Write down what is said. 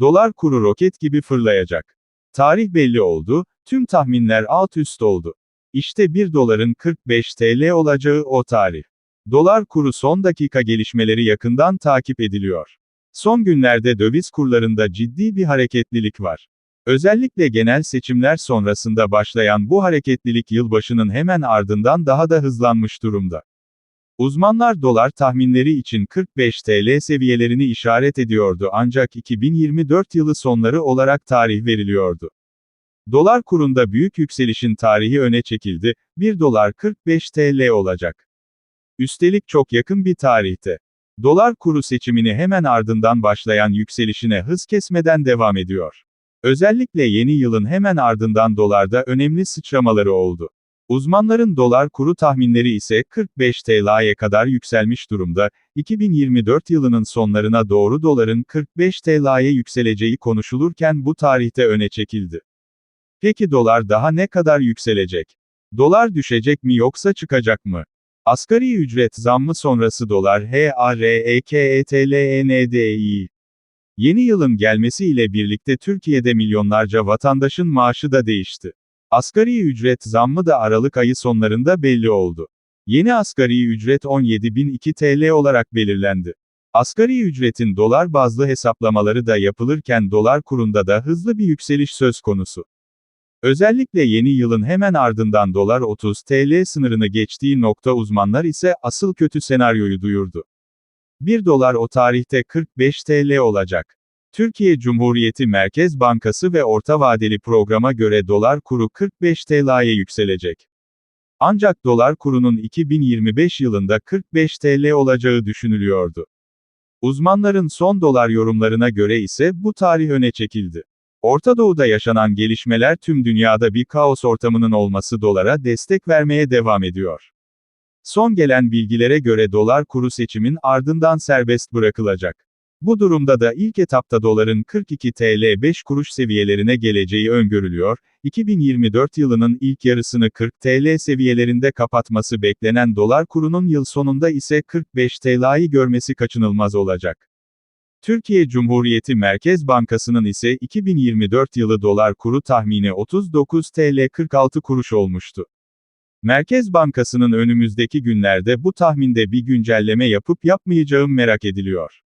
Dolar kuru roket gibi fırlayacak. Tarih belli oldu, tüm tahminler alt üst oldu. İşte 1 doların 45 TL olacağı o tarih. Dolar kuru son dakika gelişmeleri yakından takip ediliyor. Son günlerde döviz kurlarında ciddi bir hareketlilik var. Özellikle genel seçimler sonrasında başlayan bu hareketlilik yılbaşının hemen ardından daha da hızlanmış durumda. Uzmanlar dolar tahminleri için 45 TL seviyelerini işaret ediyordu ancak 2024 yılı sonları olarak tarih veriliyordu. Dolar kurunda büyük yükselişin tarihi öne çekildi, 1 dolar 45 TL olacak. Üstelik çok yakın bir tarihte. Dolar kuru seçimini hemen ardından başlayan yükselişine hız kesmeden devam ediyor. Özellikle yeni yılın hemen ardından dolarda önemli sıçramaları oldu. Uzmanların dolar kuru tahminleri ise 45 TL'ye kadar yükselmiş durumda. 2024 yılının sonlarına doğru doların 45 TL'ye yükseleceği konuşulurken bu tarihte öne çekildi. Peki dolar daha ne kadar yükselecek? Dolar düşecek mi yoksa çıkacak mı? Asgari ücret zammı sonrası dolar HAREKETLENDİ. Yeni yılın gelmesiyle birlikte Türkiye'de milyonlarca vatandaşın maaşı da değişti. Asgari ücret zammı da Aralık ayı sonlarında belli oldu. Yeni asgari ücret 17.002 TL olarak belirlendi. Asgari ücretin dolar bazlı hesaplamaları da yapılırken dolar kurunda da hızlı bir yükseliş söz konusu. Özellikle yeni yılın hemen ardından dolar 30 TL sınırını geçtiği nokta uzmanlar ise asıl kötü senaryoyu duyurdu. 1 dolar o tarihte 45 TL olacak. Türkiye Cumhuriyeti Merkez Bankası ve orta vadeli programa göre dolar kuru 45 TL'ye yükselecek. Ancak dolar kurunun 2025 yılında 45 TL olacağı düşünülüyordu. Uzmanların son dolar yorumlarına göre ise bu tarih öne çekildi. Orta Doğu'da yaşanan gelişmeler tüm dünyada bir kaos ortamının olması dolara destek vermeye devam ediyor. Son gelen bilgilere göre dolar kuru seçimin ardından serbest bırakılacak. Bu durumda da ilk etapta doların 42 TL 5 kuruş seviyelerine geleceği öngörülüyor, 2024 yılının ilk yarısını 40 TL seviyelerinde kapatması beklenen dolar kurunun yıl sonunda ise 45 TL'yi görmesi kaçınılmaz olacak. Türkiye Cumhuriyeti Merkez Bankası'nın ise 2024 yılı dolar kuru tahmini 39 TL 46 kuruş olmuştu. Merkez Bankası'nın önümüzdeki günlerde bu tahminde bir güncelleme yapıp yapmayacağı merak ediliyor.